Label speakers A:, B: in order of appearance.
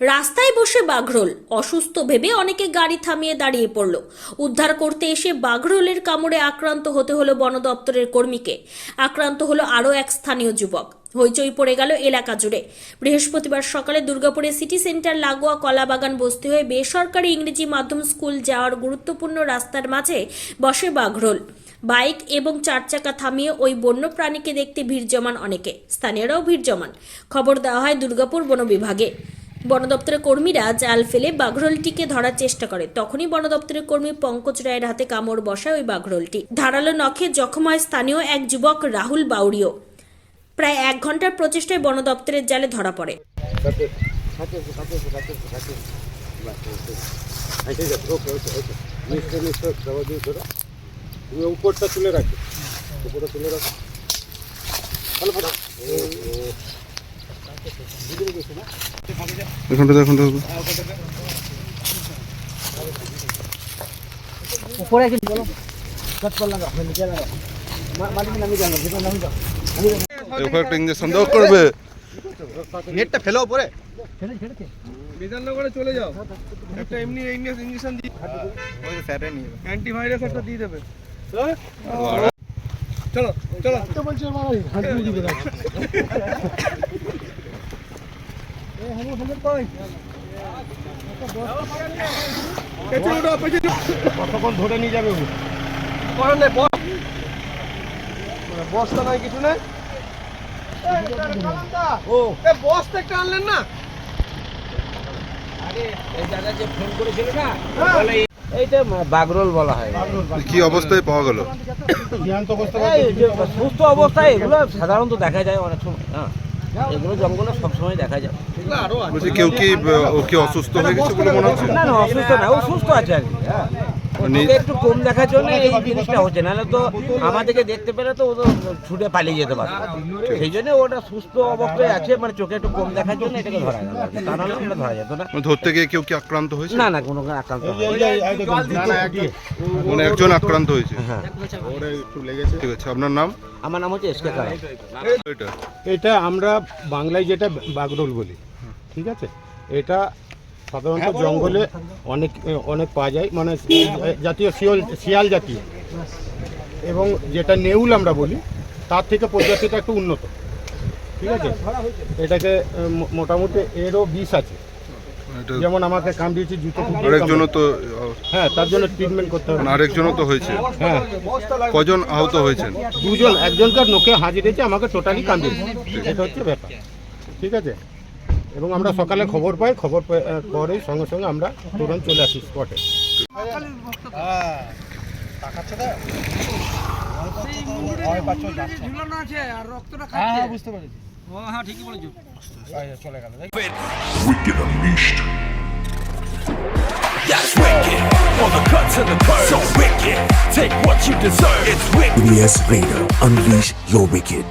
A: রাস্তায় বসে বাঘরোল। অসুস্থ ভেবে অনেকে গাড়ি থামিয়ে দাঁড়িয়ে পড়ল। উদ্ধার করতে এসে বাঘরোলের কামড়ে আক্রান্ত হতে হলো বন দপ্তরের কর্মীকে। আক্রান্ত হলো আরও এক স্থানীয় যুবক। হইচই পড়ে গেল এলাকা জুড়ে। বৃহস্পতিবার সকালে দুর্গাপুরে সিটি সেন্টার লাগোয়া কলাবাগান বসতে হয়ে বেসরকারি ইংরেজি মাধ্যম স্কুল যাওয়ার গুরুত্বপূর্ণ রাস্তার মাঝে বসে বাঘরোল। বাইক এবং চার চাকা থামিয়ে ওই বন্য প্রাণীকে দেখতে ভিড় জমান অনেকে। স্থানীয়রাও ভিড় জমান। খবর দেওয়া হয় দুর্গাপুর বন বিভাগে। বন দপ্তরের কর্মীরা জাল ফেলে বাঘরোলটিকে ধরার চেষ্টা করে। তখনই বন দপ্তরের কর্মী পঙ্কজ রায়ের হাতে কামড় বসায় ওই বাঘরোলটি। ধারালো নখে জখম হয় স্থানীয় এক যুবক রাহুল বাউরিও প্রায় এক ঘণ্টার প্রচেষ্টায় বন দপ্তরের জালে ধরা পড়ে।
B: উপরটা তুলে রাখো। উপরটা তুলে রাখো।
C: এখানটা এখানটা
B: উপরে কি বলো। কত কল লাগা নিচে লাগা মালিক নামি যাও ভিতরে নামি যাও
C: এরপর একটা ইঞ্জেকশন দেওয়া করবে।
D: নেটটা ফেলো উপরে।
B: ছেড়ে ছেড়ে কে?
E: বিধাননগরে চলে যাও। একটা এমনি ইঞ্জেকশন দিয়ে
D: ওই স্যারে নিয়ে
E: অ্যান্টিভাইরাস একটা দিয়ে দেবে। চলো চলো।
B: তো বলছে মারা হাত দিয়ে দিবে কতক্ষণ ধরে নিয়ে যাবে
E: বস্তা নাই কিছু নাই?
B: ও।
E: বস্তা একটা আনলেন না।
F: এইটা বাগরোল বলা হয়।
C: কি অবস্থায় পাওয়া গেল?
F: সুস্থ অবস্থায় এগুলো সাধারণত দেখা যায় অনেক সময় হ্যাঁ। এগুলো জঙ্গলে সবসময় দেখা যায়।
C: বলছি কেউ কি ও কি অসুস্থ হয়ে গেছে বলে মনে হচ্ছে?
F: না না অসুস্থ না ও সুস্থ আছে আর কি হ্যাঁ। একটু কম দেখার জন্য এই জিনিসটা হচ্ছে নাহলে তো আমাদেরকে দেখতে পেলে তো ও তো ছুটে পালিয়ে যেতে পারে সেই জন্য ওটা সুস্থ অবস্থায় আছে মানে চোখে একটু কম দেখার জন্য এটাকে ধরা গেল তা নাহলে এটা ধরা যেত না।
C: মানে ধরতে গিয়ে কেউ কি আক্রান্ত হয়েছে?
F: না না কোনো আক্রান্ত।
C: মানে একজন আক্রান্ত হয়েছে।
F: হ্যাঁ।
B: ওরে একটু লেগেছে।
C: ঠিক আছে আপনার নাম?
F: আমার নাম হচ্ছে এসকে কারা।
C: এটা।
B: এটা আমরা বাংলায় যেটা বাগরোল বলি ঠিক আছে? এটা সাধারণত জঙ্গলে অনেক অনেক পাওয়া যায় মানে জাতীয় শিয়াল শিয়াল জাতীয় এবং যেটা নেউল আমরা বলি তার থেকে প্রজাতিটা একটু উন্নত। ঠিক আছে? এটাকে মোটামুটি এরও বিষ আছে। যেমন আমাকে কামড়িয়েছে জুতো
C: আরেকজনও তো
B: হ্যাঁ তার জন্য ট্রিটমেন্ট করতে হবে।
C: মানে আরেকজনও তো হয়েছে।
B: হ্যাঁ।
C: কজন আহত হয়েছেন?
B: দুজন একজনকার নোকে হাজির হয়েছে আমাকে টোটালি কামড়িয়েছে। এটা হচ্ছে ব্যাপার। ঠিক আছে? এবং আমরা সকালে খবর পাই খবর পে- আহ, পরেই সঙ্গে সঙ্গে আমরা তুরন্ত চলে আসি স্পটে
E: ঝুলানো আছে আর রক্তটা খাচ্ছে বুঝতে পেরেছি
G: Wicked Unleashed. That's wicked. On the cut to the curb. So wicked. Take what you deserve. It's wicked.
H: BS Radio Unleash Your Wicked.